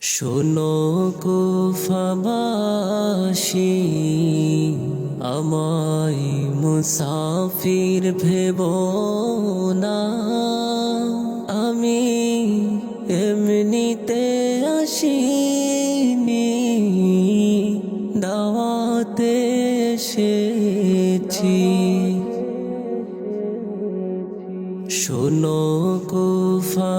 শোনো কুফাবাসী আমায় মুসাফির ভেব না। আমি এমনিতে আসিনি দাওয়াতে এসেছি। শোনো কুফাবাসী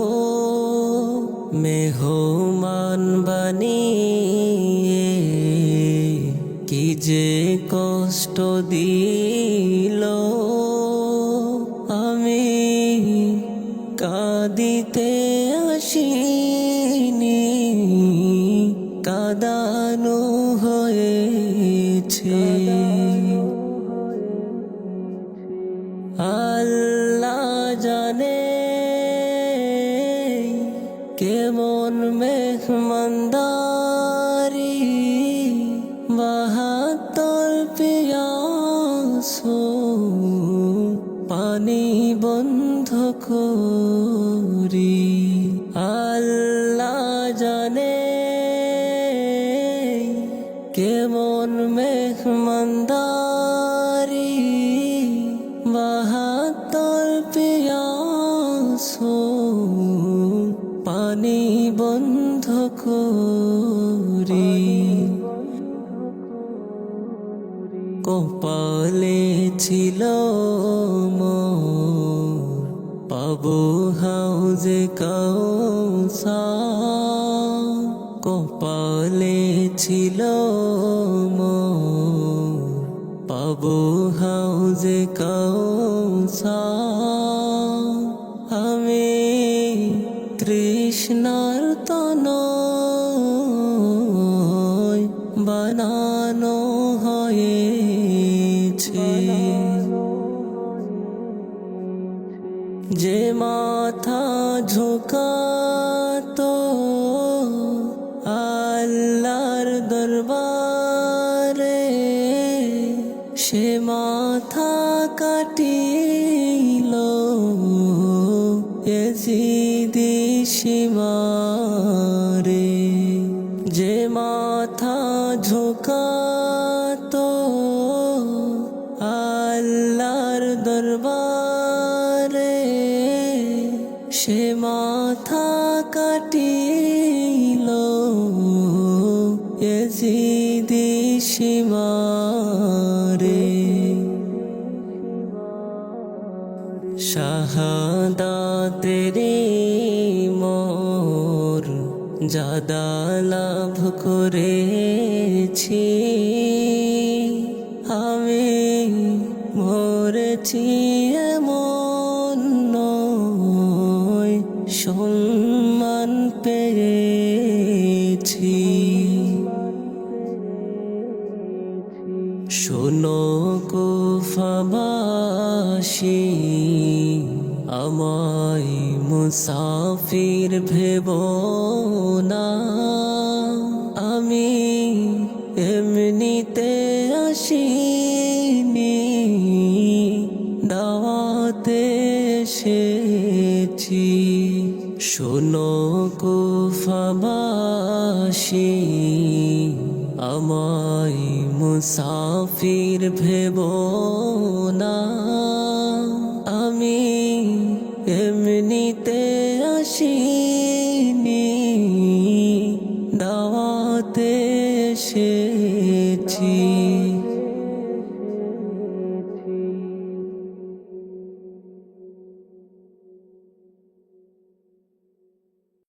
মেহমান বানিয়ে কি যে কষ্ট দিল আমি কাঁদিতে কেমন মেহমানদারি? বাহাত্তর পিয়াস পানি বন্ধ করি। পানি বন্ধ কপালে ছিল পাবো হাউজে কাউসা। কপালে ছিল পাবো হাউজে কাউসা। তৃষ্ণার তন বানানো হয়েছে। যে মাথা ঝুঁকাতো আল্লাহর দরবারে সে মাথা কাটিল এজিদি সীমারে যে মাথা ঝুঁকাতো আল্লাহর দরবারে সে মাথা কাটিল এজিদি সীমারে শাহাদাতেরি মোর জাদা লাভ করেছি। আমি মরেছি এমন নয় সম্মান পেয়েছি। শোনো কুফাবাসী আমায় মুসাফির ভেব না। আমি এমনিতে আসিনি দাওয়াতে এসেছি। শোনো কুফাবাসী আমায় মুসাফির ভেব না। আমি এমনিতে আসিনি।